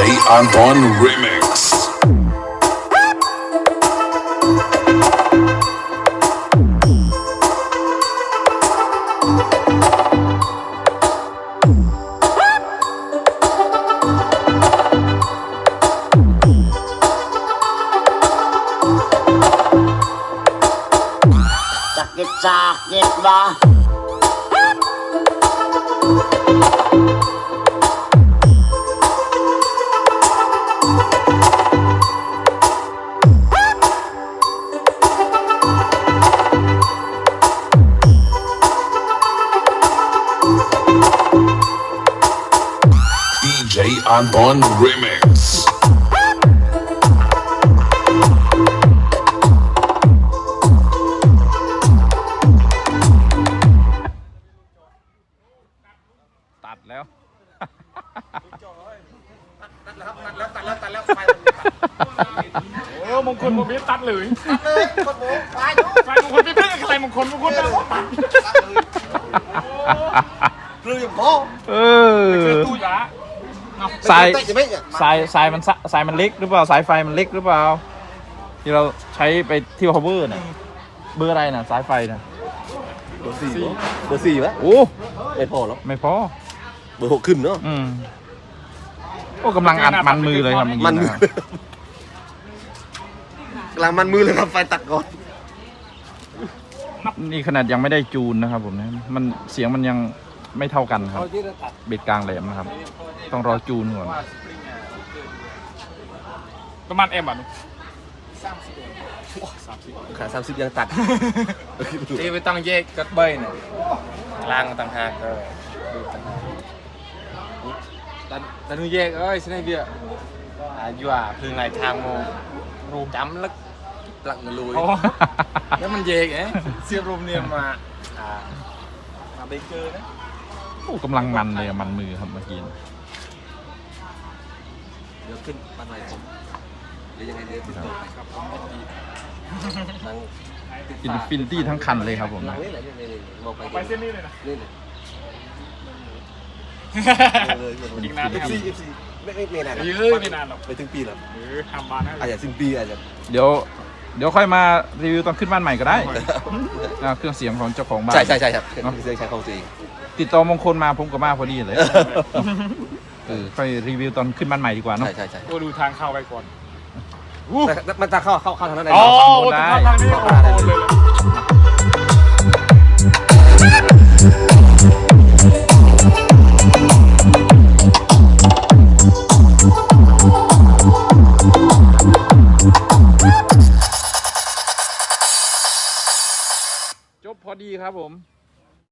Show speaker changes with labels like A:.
A: Anton Remix.
B: Sakit sakit ba?
A: Anton Remix.
C: ตัดแล้ว
D: ตัดแล้วตัดแล้วตัดแล้วตัดแล้วไฟ
E: โอ้มงคลผมไม่ตัดเลย
D: เลยคนโม้ไฟอยู่
E: ไฟมงคลไม่เป็นอะไรมงคลมงคลนะตัด
D: เรืออย่างพ่อ
C: เออ
E: ตู้ยา
C: สาย
D: จะไม่เนี่ย
C: สายสายมันสะสายมันเล็กหรือเปล่าสายไฟมันเล็กหรือเปล่า ที่เราใช้ไปที่ cover น่ะเบอร์อะไรน่ะ สายไฟน่ะ
D: เบอร์สี่เบอร์สี่วะ
C: โอ้
D: ไม่พอหรอก
C: ไม่พอ
D: เบอร์หกขึ้นเนาะ
C: อืมโอ้กำลังอัดมันมือเลยครับเอกี้
D: มันมือ
C: นะครับ
D: กำลังมันมือเลยครับไฟตัดก่อน
C: นี่ขนาดยังไม่ได้จูนนะครับผมนะมันเสียงมันยัง ไม่เท่ากันครับเบ็ดกลางแหลมนะครับ ต้องรอจูนก่อน
E: ประมาณเอ็มอะ
D: ขาสามสิบยังตัด
F: ที่ไม่ต้องแยกกัดเบยเนี่ยกลางต่างหากเออดูต่างหากแต่แต่นูแยกเอ้ยสนายเบียร์อ่าอยู่อะพึ่งไหนทางโมรูจำแล้วหลักเงินลุย
E: โอ้
F: แล้วมันแยกไงเสียบรวมเนี่ยมาอ่ามาเบเกอร์นะ
C: โอ้กำลังมันเลยอะมันมือครับเมื่อกี้
D: เดี๋ยวขึ้นปันไหนผมหรือยังไงเดี๋ยวติดต่อไปครับนั่ง
C: อินฟินิตี้ทั้งคันเลยครับผม
D: นั่
C: นะ
D: งนี่แหละนี่นี่บอกไป
E: ไปเส้นนี้เลยนะ
D: นี่เลยเลย
E: อีกนานไหมครับ
D: เอฟซีเอฟซีไม่ไม่ไม่นาน
E: เยอะไม่นานหรอก
D: ไปถึงปีแล้ว
E: หรือทำมานะ
D: อาจจะสิ้นปีอาจจะ
C: เดี๋ยว เดี๋ยวค่อยมารีวิวตอนขึ้นบ้านใหม่ก็ได้อ่าเครื่องเสียงของเจ้าของบ้าน
D: ใช่ใช่ใช่ครับ
C: เนอะ
D: เครื่องใช้ของตัวเอง
C: ติดต่อมงคลมาผมก็มาพอดีเลยเออค่อยรีวิวตอนขึ้นบ้านใหม่ดีกว่าเนาะ
D: ใช่ใช่ใช่
E: ก็ดูทางเข้าไปก่อน
D: แต่มันจะเข้าเข้าเข้าทางนั้นได้
E: อ๋อ
D: ไหม
E: ทางนี้โอ้โหเลย
C: อดีครับผม